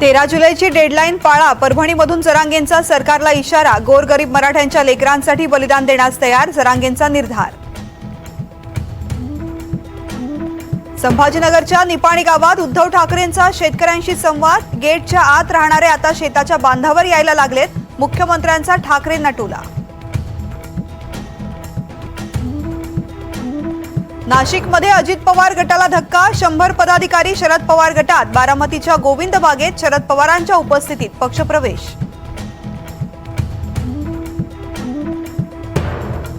तेरा जुलैची डेडलाईन पाळा. परभणीमधून जरांगेंचा सरकारला इशारा. गोरगरीब मराठ्यांच्या लेकरांसाठी बलिदान देण्यास तयार जरांगेंचा निर्धार. संभाजीनगरच्या निपाणी गावात उद्धव ठाकरेंचा शेतकऱ्यांशी संवाद. गेटच्या आत राहणारे आता शेताच्या बांधावर यायला लागलेत. मुख्यमंत्र्यांचा ठाकरेंना टोला नाशिकमध्ये अजित पवार गटाला धक्का शंभर पदाधिकारी शरद पवार गटात बारामतीच्या गोविंद बागेत शरद पवारांच्या उपस्थितीत पक्षप्रवेश.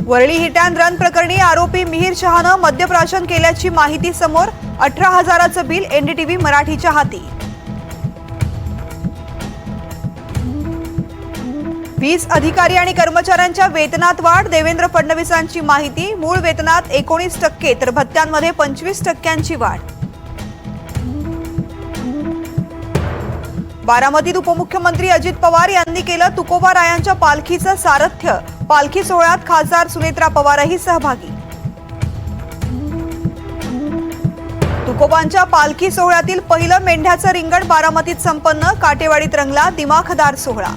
वरळी हिट अँड रन प्रकरणी आरोपी मिहीर शहानं मद्यप्राशन केल्याची माहिती समोर अठरा हजाराचं बिल एनडीटीव्ही मराठीच्या हाती. वीज अधिकारी आणि कर्मचाऱ्यांच्या वेतनात वाढ देवेंद्र फडणवीसांची माहिती मूळ वेतनात एकोणीस टक्के तर भत्त्यांमध्ये पंचवीस टक्क्यांची वाढ. बारामतीत उपमुख्यमंत्री अजित पवार यांनी केलं तुकोबा रायांच्या पालखीचं सारथ्य. पालखी सोहळ्यात खासदार सुनेत्रा पवारही सहभागी. तुकोबांच्या पालखी सोहळ्यातील पहिलं मेंढ्याचं रिंगण बारामतीत संपन्न काटेवाडीत रंगला दिमाखदार सोहळा.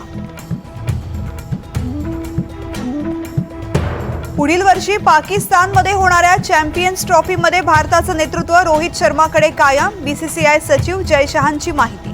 पुढील वर्षी पाकिस्तानमध्ये होणाऱ्या चॅम्पियन्स ट्रॉफीमध्ये भारताचं नेतृत्व रोहित शर्माकडे कायम. बीसीसीआय सचिव जयशहांची माहिती.